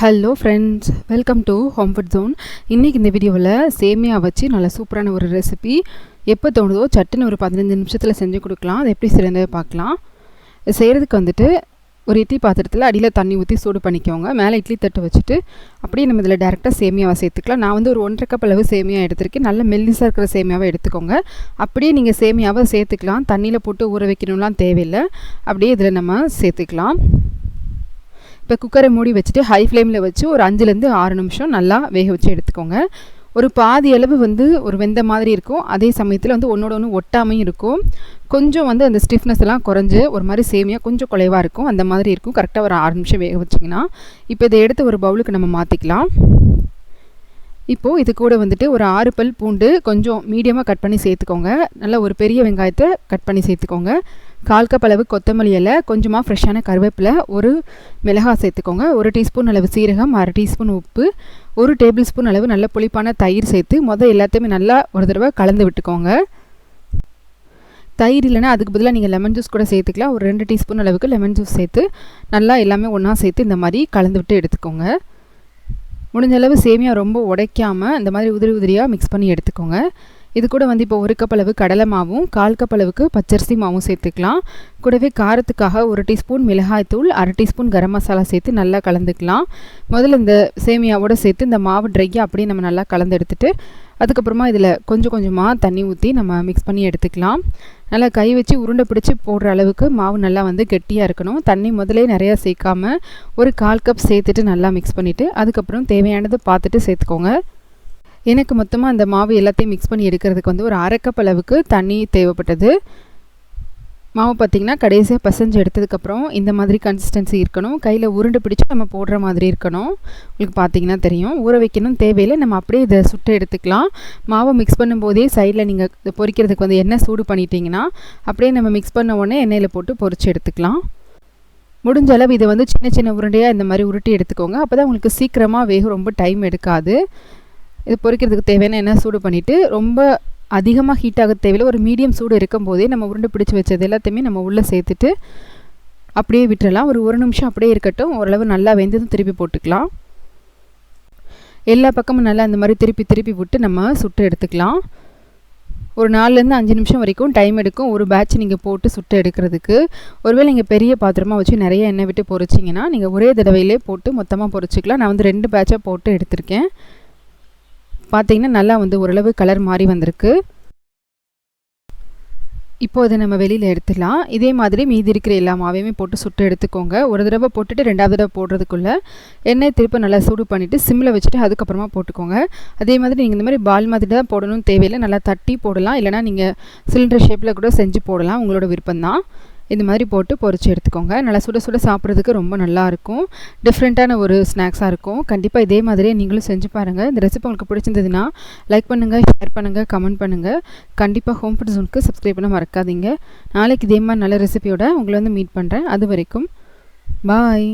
Hello friends welcome to home food zone இன்றைக்கி இந்த வீடியோவில் சேமியா வச்சு நல்ல சூப்பரான ஒரு ரெசிபி எப்போ தோணுதோ சட்டுன்னு ஒரு பதினஞ்சு நிமிஷத்தில் செஞ்சு கொடுக்கலாம். அது எப்படி செய்யறது பார்க்கலாம். செய்கிறதுக்கு வந்துட்டு ஒரு இட்லி பாத்திரத்தில் அடியில் தண்ணி ஊற்றி சூடு பண்ணிக்கோங்க. மேலே இட்லி தட்டு வச்சுட்டு அப்படியே நம்ம இதில் டேரெக்டாக சேமியாவை சேர்த்துக்கலாம். நான் வந்து ஒரு ஒன்றரை கப் அளவு சேமியா எடுத்திருக்கேன். நல்ல மெல்லிசாக இருக்கிற சேமியாவை எடுத்துக்கோங்க. அப்படியே நீங்கள் சேமியாவை சேர்த்துக்கலாம். தண்ணியில் போட்டு ஊற வைக்கணும்லாம் தேவையில்லை. அப்படியே இதில் நம்ம சேர்த்துக்கலாம். இப்போ குக்கரை மூடி வச்சுட்டு ஹை ஃப்ளேமில் வச்சு ஒரு அஞ்சுலேருந்து ஆறு நிமிஷம் நல்லா வேக வச்சு எடுத்துக்கோங்க. ஒரு பாதி அளவு வந்து ஒரு வெந்த மாதிரி இருக்கும். அதே சமயத்தில் வந்து ஒன்றோட ஒன்று ஒட்டாமையும் இருக்கும். கொஞ்சம் வந்து அந்த ஸ்டிஃப்னஸ் எல்லாம் குறைஞ்சு ஒரு மாதிரி சேமியாக கொஞ்சம் குலைவாக இருக்கும். அந்த மாதிரி இருக்கும். கரெக்டாக ஒரு ஆறு நிமிஷம் வேக வச்சிங்கன்னா. இப்போ இதை எடுத்து ஒரு பவுலுக்கு நம்ம மாற்றிக்கலாம் இப்போது இது கூட வந்துட்டு ஒரு ஆறு பல் பூண்டு கொஞ்சம் மீடியமாக கட் பண்ணி சேர்த்துக்கோங்க. நல்லா ஒரு பெரிய வெங்காயத்தை கட் பண்ணி சேர்த்துக்கோங்க. கால் கப் அளவு கொத்தமல்லி இலை கொஞ்சமாக ஃப்ரெஷ்ஷான கருவேப்பிலை ஒரு மிளகாய் சேர்த்துக்கோங்க. ஒரு டீஸ்பூன் அளவு சீரகம் அரை டீஸ்பூன் உப்பு ஒரு டேபிள் ஸ்பூன் அளவு நல்ல புளிப்பான தயிர் சேர்த்து மொதல் எல்லாத்தையுமே நல்லா ஒரு தடவை கலந்து விட்டுக்கோங்க. தயிர் இல்லைனா அதுக்கு பதிலாக நீங்கள் லெமன் ஜூஸ் கூட சேர்த்துக்கலாம். ஒரு ரெண்டு டீஸ்பூன் அளவுக்கு லெமன் ஜூஸ் சேர்த்து நல்லா எல்லாமே ஒன்றா சேர்த்து இந்த மாதிரி கலந்து விட்டு எடுத்துக்கோங்க. முடிஞ்ச அளவு சேமியா ரொம்ப உடைக்காமல் இந்த மாதிரி உதிரி உதிரியாக மிக்ஸ் பண்ணி எடுத்துக்கோங்க. இது கூட வந்து இப்போ ஒரு கப் அளவு கடலை மாவும் கால் கப் அளவுக்கு பச்சரிசி மாவும் சேர்த்துக்கலாம். கூடவே காரத்துக்காக ஒரு டீஸ்பூன் மிளகாய்த்தூள் அரை டீஸ்பூன் கரம் மசாலா சேர்த்து நல்லா கலந்துக்கலாம். முதல்ல இந்த சேமியாவோடு சேர்த்து இந்த மாவு ட்ரையாக அப்படியே நம்ம நல்லா கலந்து எடுத்துகிட்டு அதுக்கப்புறமா இதில் கொஞ்சம் கொஞ்சமாக தண்ணி ஊற்றி நம்ம மிக்ஸ் பண்ணி எடுத்துக்கலாம். நல்லா கை வச்சு உருண்டை பிடிச்சி போடுற அளவுக்கு மாவு நல்லா வந்து கெட்டியாக இருக்கணும். தண்ணி முதலே நிறையா சேர்க்காம ஒரு கால் கப் சேர்த்துட்டு நல்லா மிக்ஸ் பண்ணிவிட்டு அதுக்கப்புறம் தேவையானது பார்த்துட்டு சேர்த்துக்கோங்க. எனக்கு மொத்தமாக அந்த மாவு எல்லாத்தையும் மிக்ஸ் பண்ணி எடுக்கிறதுக்கு வந்து ஒரு அரைக்கப் அளவுக்கு தண்ணி தேவைப்பட்டது. மாவு பார்த்திங்கன்னா கடைசியாக பசஞ்சு எடுத்ததுக்கப்புறம் இந்த மாதிரி கன்சிஸ்டன்சி இருக்கணும். கையில் உருண்டு பிடிச்சி நம்ம போடுற மாதிரி இருக்கணும். உங்களுக்கு பார்த்தீங்கன்னா தெரியும். ஊற வைக்கணும் தேவையில்லை. நம்ம அப்படியே இதை சுட்டு எடுத்துக்கலாம். மாவை மிக்ஸ் பண்ணும்போதே சைடில் நீங்கள் பொரிக்கிறதுக்கு வந்து எண்ணெய் சூடு பண்ணிட்டீங்கன்னா அப்படியே நம்ம மிக்ஸ் பண்ண உடனே எண்ணெயில் போட்டு பொறிச்சு எடுத்துக்கலாம். முடிஞ்ச அளவு இதை வந்து சின்ன சின்ன உருண்டையாக இந்த மாதிரி உருட்டி எடுத்துக்கோங்க. அப்போ தான் உங்களுக்கு சீக்கிரமாக வேக ரொம்ப டைம் எடுக்காது. இது பொறிக்கிறதுக்கு தேவையான எண்ணெய் சூடு பண்ணிவிட்டு ரொம்ப அதிகமாக ஹீட் ஆக தேவையில்லை. ஒரு மீடியம் சூடு இருக்கும் போதே நம்ம உருண்டை பிடிச்சி வச்சது எல்லாத்தையுமே நம்ம உள்ளே சேர்த்துட்டு அப்படியே விட்டுறலாம். ஒரு ஒரு நிமிஷம் அப்படியே இருக்கட்டும். ஓரளவு நல்லா வெந்ததும் திருப்பி போட்டுக்கலாம். எல்லா பக்கமும் நல்லா இந்த மாதிரி திருப்பி திருப்பி விட்டு நம்ம சுட்டு எடுத்துக்கலாம். ஒரு நாலுலேருந்து அஞ்சு நிமிஷம் வரைக்கும் டைம் எடுக்கும். ஒரு பேட்ச் நீங்கள் போட்டு சுட்டு எடுக்கிறதுக்கு. ஒருவேளை நீங்கள் பெரிய பாத்திரமாக வச்சு நிறைய எண்ணெய் விட்டு பொறிச்சிங்கன்னா நீங்கள் ஒரே தடவையிலே போட்டு மொத்தமாக பொறிச்சிக்கலாம். நான் வந்து ரெண்டு பேட்சாக போட்டு எடுத்திருக்கேன். பார்த்தீங்கன்னா நல்லா வந்து ஓரளவு கலர் மாறி வந்திருக்கு. இப்போ அதை நம்ம வெளியில் எடுத்துடலாம். இதே மாதிரி மீதி இருக்கிற எல்லா மாவையுமே போட்டு சுட்டு எடுத்துக்கோங்க. ஒரு தடவை போட்டுட்டு ரெண்டாவது தடவை போடுறதுக்குள்ளே எண்ணெய் திருப்ப நல்லா சூடு பண்ணிவிட்டு சிம்மில் வச்சுட்டு அதுக்கப்புறமா போட்டுக்கோங்க. அதே மாதிரி நீங்கள் இந்த மாதிரி பால் மாதிரி தான் போடணும்னு தேவையில்லை. நல்லா தட்டி போடலாம். இல்லைனா நீங்கள் சிலிண்டர் ஷேப்பில் கூட செஞ்சு போடலாம். உங்களோட விருப்பம் தான் இந்த மாதிரி போட்டு பொறிச்சு எடுத்துக்கோங்க. நல்லா சுட சுட சாப்பிட்றதுக்கு ரொம்ப நல்லாயிருக்கும் டிஃப்ரெண்ட்டான ஒரு ஸ்நாக்ஸாக இருக்கும். கண்டிப்பாக இதே மாதிரியே நீங்களும் செஞ்சு பாருங்கள் இந்த ரெசிபி உங்களுக்கு பிடிச்சிருந்ததுன்னா லைக் பண்ணுங்கள் ஷேர் பண்ணுங்கள் கமெண்ட் பண்ணுங்கள் கண்டிப்பாக ஹோம் ஃபுட் ஜோனுக்கு சப்ஸ்கிரைப் பண்ண மறக்காதீங்க. நாளைக்கு இதே மாதிரி நல்ல ரெசிபியோட உங்களை வந்து மீட் பண்ணுறேன் அது வரைக்கும் பாய்